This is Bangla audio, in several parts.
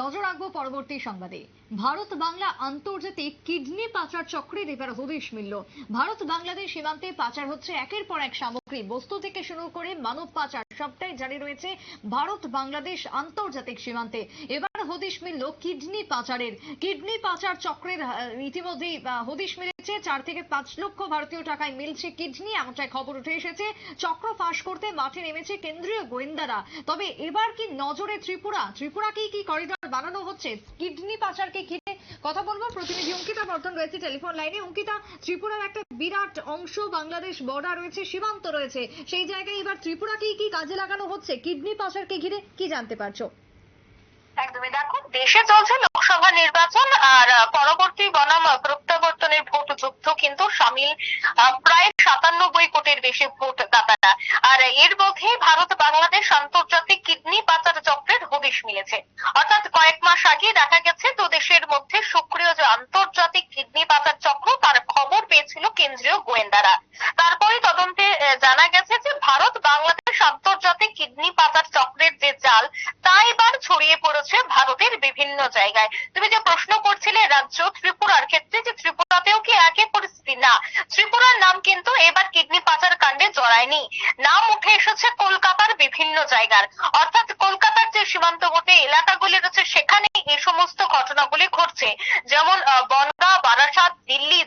নজর রাখব পরবর্তী সংবাদে। ভারত বাংলা আন্তর্জাতিক কিডনি পাচার চক্রের এবার হদিশ মিলল। ভারত বাংলাদেশ সীমান্তে পাচার হচ্ছে একের পর এক সামগ্রী। বস্তু থেকে শুরু করে মানব পাচার সবটাই জারি রয়েছে ভারত বাংলাদেশ আন্তর্জাতিক সীমান্তে। এবার হদিশ মিলল কিডনি পাচারের। কিডনি পাচার চক্রের ইতিমধ্যেই হদিশ মিলেছে। চার থেকে পাঁচ লক্ষ ভারতীয় টাকায় মিলছে কিডনি, এমনটাই খবর উঠে এসেছে। চক্র ফাঁস করতে মাঠে নেমেছে কেন্দ্রীয় গোয়েন্দারা। তবে এবার কি নজরে ত্রিপুরা? ত্রিপুরাকেই কি করিডর বানানো হচ্ছে? কিডনি পাচারকে ঘিরে কথা বলব। প্রতিনিধি অঙ্কিতা বর্ধন রয়েছে টেলিফোন লাইনে। অঙ্কিতা, ত্রিপুরার একটা বিরাট অংশ বাংলাদেশ বর্ডার রয়েছে, সীমান্ত রয়েছে। সেই জায়গায় এবার ত্রিপুরাকেই কি কাজে লাগানো হচ্ছে? কিডনি পাচারকে ঘিরে কি জানতে পারছ? একদমই দেখো, দেশে চলছে লোকসভা নির্বাচন আর পরবর্তী বনাম প্রত্যাবর্তনের ভোট যুদ্ধ কিন্তু সামিল প্রায় সাতানব্বই কোটির বেশি ভোট দাতারা আর এর মধ্যে ভারত, বাংলাদেশ আন্তর্জাতিক কিডনি পাচার চক্রের হদিশ মিলেছে। অর্থাৎ কয়েক মাস আগে দেখা গেছে দু দেশের মধ্যে সক্রিয় যে আন্তর্জাতিক কিডনি পাচার চক্র তার খবর পেয়েছিল কেন্দ্রীয় গোয়েন্দারা তারপরে তদন্তে আহ, জানা গেছে যে ভারত বাংলাদেশ আন্তর্জাতিক কিডনি পাচার চক্রের যে জাল তা এবার ছড়িয়ে পড়েছে ভারতের বিভিন্ন জায়গায় তুমি যে প্রশ্ন করছিলে রাজ্য ত্রিপুরার ক্ষেত্রে যে ত্রিপুরাতেও কি একই পরিস্থিতি না ত্রিপুরার নাম কিন্তু এবার কিডনি পাচার কাণ্ডে জড়ায়নি নাম উঠে এসেছে কলকাতার বিভিন্ন জায়গার। অর্থাৎ কলকাতার যে সীমান্তবর্তী এলাকাগুলি রয়েছে, সেখানে এই সমস্ত ঘটনাগুলি ঘটছে। যেমন বনগাঁ, বারাসাত, দিল্লি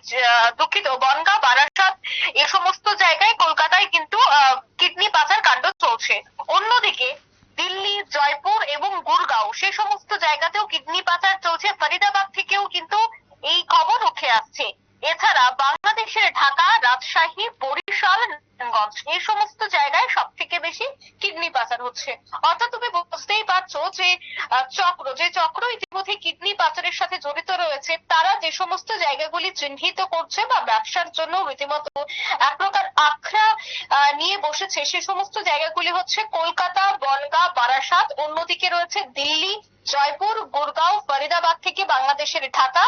দুঃখিত, বনগাঁ, বারাসাত, এ সমস্ত জায়গায় কলকাতায় কিন্তু কিডনি পাচার কাণ্ড চলছে। অন্যদিকে, দিল্লি, জয়পুর এবং গুরগাঁও, সে সমস্ত জায়গাতেও কিডনি পাচার চলছে। ফরিদাবাদ থেকেও কিন্তু এই খবর উঠে আসছে। এছাড়া বাংলাদেশের ঢাকা, রাজশাহী, বরিশাল, নারায়ণগঞ্জ, এই সমস্ত জায়গায় সব থেকে বেশি কিডনি পাচার হচ্ছে। অর্থাৎ তুমি বুঝতেই পারছ যে চক্র যে চক্র ইতিমধ্যে কিডনি পাচারের সাথে জড়িত রয়েছে, তারা যে সমস্ত জায়গাগুলি চিহ্নিত করছে বা ব্যবসার জন্য রীতিমতো এক প্রকার আখড়া নিয়ে বসেছে, সে সমস্ত জায়গাগুলি হচ্ছে কলকাতা বনগাঁ বারাসাত, অন্যদিকে রয়েছে দিল্লি, জয়পুর, গুরগাঁও, ফরিদাবাদ থেকে বাংলাদেশের ঢাকা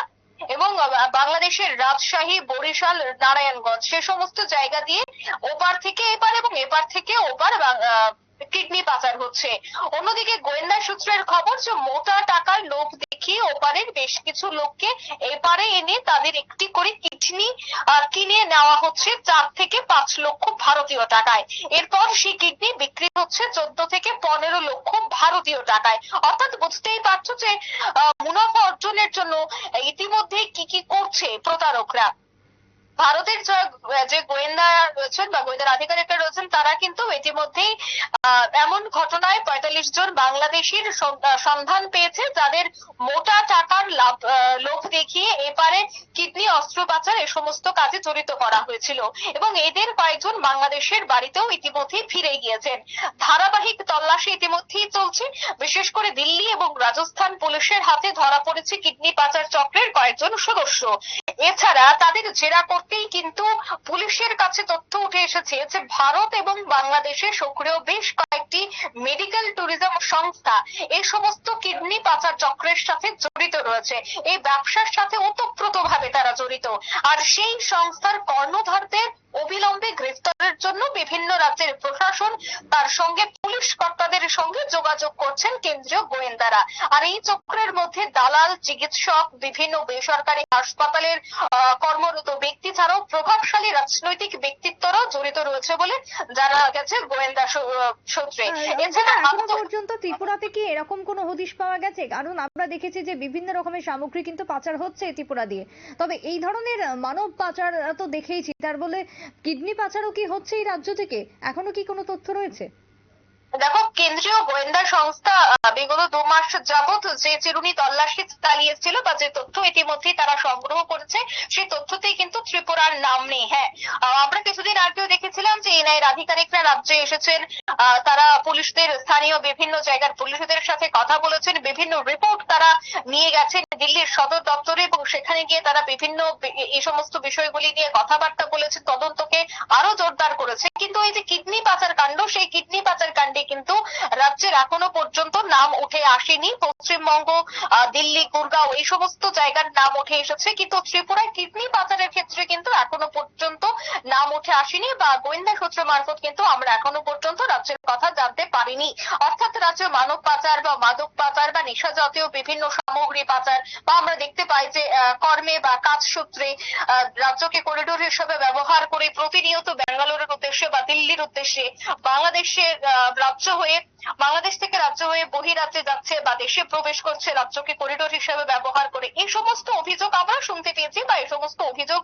এবং বাংলাদেশের রাজশাহী, বরিশাল, নারায়ণগঞ্জ, সে সমস্ত জায়গা দিয়ে ওপার থেকে এপার এবং এপার থেকে ওপার কিডনি পাচার হচ্ছে। অন্যদিকে গোয়েন্দা সূত্রের খবর যে মোটা টাকার লোভ দেখিয়ে ওপারের বেশ কিছু লোককে এপারে এনে তাদের একটি করে কিডনি কিনে নেওয়া হচ্ছে চার থেকে পাঁচ লক্ষ ভারতীয় টাকায়। এরপর সেই কিডনি বিক্রি হচ্ছে চোদ্দ থেকে পনেরো লক্ষ ভারতীয় টাকায়। অর্থাৎ বুঝতেই পারছ যে মুনাফা অর্জনের জন্য ইতিমধ্যে কি কি করছে প্রতারকরা। ভারতের যে- গোয়েন্দা রয়েছেন বা গোয়েন্দার আধিকারিকরা রয়েছেন, তারা কিন্তু ইতিমধ্যেই এমন ঘটনায় পঁয়তাল্লিশ জন বাংলাদেশির সন্ধান পেয়েছে, যাদের মোটা টাকার লাভ লোভ দেখিয়ে এপারে কিডনি অস্ত্র পাচার এ সমস্ত কাজে জড়িত করা হয়েছিল। এবং এদের কয়েকজন বাংলাদেশের বাড়িতেও ইতিমধ্যেই ফিরে গিয়েছেন। ধারাবাহিক তল্লাশি ইতিমধ্যেই চলছে, বিশেষ করে দিল্লি এবং রাজস্থান পুলিশের হাতে ধরা পড়েছে কিডনি পাচার চক্রের কয়েকজন সদস্য। এছাড়া তাদের জেরা করতেই কিন্তু পুলিশের কাছে তথ্য উঠে এসেছে যে ভারত এবং বাংলাদেশে সক্রিয় বেশ কয়েকটি মেডিকেল ট্যুরিজম সংস্থা এই সমস্ত কিডনি পাচার চক্রের সাথে জড়িত রয়েছে। এই ব্যবসার সাথে ওতপ্রোতভাবে তারা জড়িত। আর সেই সংস্থার কর্ণধারদের অবিলম্বে গ্রেফতারের জন্য বিভিন্ন রাজ্যের প্রশাসন তার সঙ্গে পুলিশ কর্তাদের সঙ্গে যোগাযোগ করছেন কেন্দ্রীয় গোয়েন্দারা। আর এই চক্রের মধ্যে দালাল চিকিৎসক বিভিন্ন বেসরকারি হাসপাতালের কর্মরত ব্যক্তি ছাড়াও প্রভাবশালী রাজনৈতিক ব্যক্তিত্বরাও জড়িত রয়েছে বলে জানা গেছে গোয়েন্দা সূত্রে। এছাড়া পর্যন্ত ত্রিপুরাতে কি এরকম কোনো হদিশ পাওয়া গেছে? কারণ আমরা দেখেছি যে বিভিন্ন রকমের সামগ্রী কিন্তু পাচার হচ্ছে ত্রিপুরা দিয়ে। তবে এই ধরনের মানব পাচার তো দেখেইছি তার বলে কিডনি পাচারও কি হচ্ছে এই রাজ্য থেকে? এখনও কি কোনো তথ্য রয়েছে? দেখো, কেন্দ্রীয় গোয়েন্দা সংস্থা বিগত দু মাস যাবত যে চিরুনি তল্লাশি চালিয়েছিল বা যে তথ্য ইতিমধ্যেই তারা সংগ্রহ করেছে, সেই তথ্যতেই কিন্তু ত্রিপুরার নাম নেই হ্যাঁ। আমরা কিছুদিন আগেও দেখেছিলাম যে এনআইয়ের আধিকারিকরা রাজ্যে এসেছেন তারা পুলিশদের, স্থানীয় বিভিন্ন জায়গার পুলিশদের সাথে কথা বলেছেন, বিভিন্ন রিপোর্ট তারা নিয়ে গেছেন। দিল্লির সদর দপ্তরে এবং সেখানে গিয়ে তারা বিভিন্ন এই সমস্ত বিষয়গুলি নিয়ে কথাবার্তা বলেছে, তদন্তকে আরও জোরদার করেছে। কিন্তু এই যে কিডনি পাচার কাণ্ড, সেই কিডনি পাচার কাণ্ডে কিন্তু রাজ্যের এখনও পর্যন্ত নাম উঠে আসেনি। পশ্চিমবঙ্গ দিল্লি, গুরগাঁও এই সমস্ত জায়গার নাম উঠে এসেছে। কিন্তু ত্রিপুরায় কিডনি পাচারের ক্ষেত্রে কিন্তু এখনও পর্যন্ত নাম উঠে আসেনি বা গোয়েন্দা সূত্র মারফত কিন্তু আমরা এখনও পর্যন্ত রাজ্যের কথা জানতে পারিনি। অর্থাৎ রাজ্যে মানব পাচার বা মাদক পাচার বা নেশা জাতীয় বিভিন্ন সামগ্রী পাচার বা আমরা দেখতে পাই যে কর্মে বা কাজ সূত্রে রাজ্যকে করিডোর হিসেবে ব্যবহার করে প্রতিনিয়ত ব্যাঙ্গালোরের উদ্দেশ্যে বা দিল্লির উদ্দেশ্যে বাংলাদেশের রাজ্য হয়ে বাংলাদেশ থেকে রাজ্য হয়ে বহিরাজ্যে যাচ্ছে বা দেশে প্রবেশ করছে রাজ্যকে করিডোর হিসেবে ব্যবহার করে। এই সমস্ত অভিযোগ আমরা শুনতে পেয়েছি বা এই সমস্ত অভিযোগ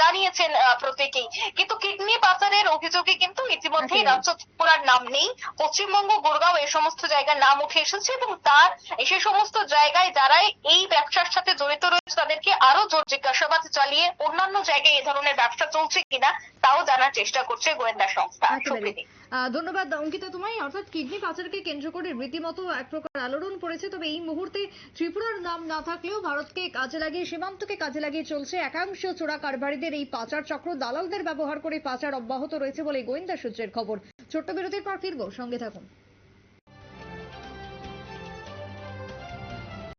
জানিয়েছেন প্রত্যেকেই কিন্তু কিডনি পাচারের অভিযোগে কিন্তু ইতিমধ্যেই রাজ্য ত্রিপুরার নাম নেই। পশ্চিমবঙ্গ গুরগাঁও এই সমস্ত জায়গার নাম উঠে এসেছে এবং তার সে সমস্ত জায়গায় যারা এই ব্যবসার সাথে জড়িত রয়েছে তাদেরকে আরও জোর জিজ্ঞাসাবাদ চালিয়ে অন্যান্য জায়গায় এই ধরনের ব্যবসা চলছে কিনা তাও জানার চেষ্টা করছে গোয়েন্দা সংস্থা। ধন্যবাদ অঙ্কিতা তোমায়। অর্থাৎ কিডনি পাচারকে কেন্দ্র করে রীতিমতো এক প্রকার আলোড়ন পড়েছে তবে এই মুহূর্তে ত্রিপুরার নাম না থাকলেও ভারতকে কাজে লাগিয়ে সীমান্তকে কাজে লাগিয়ে চলছে একাংশ চোরা কারবারিদের এই পাচার চক্র। দালালদের ব্যবহার করে পাচার অব্যাহত রয়েছে বলে গোয়েন্দা সূত্রের খবর। ছোট্ট বিরতির পর ফিরবো সঙ্গে থাকুন।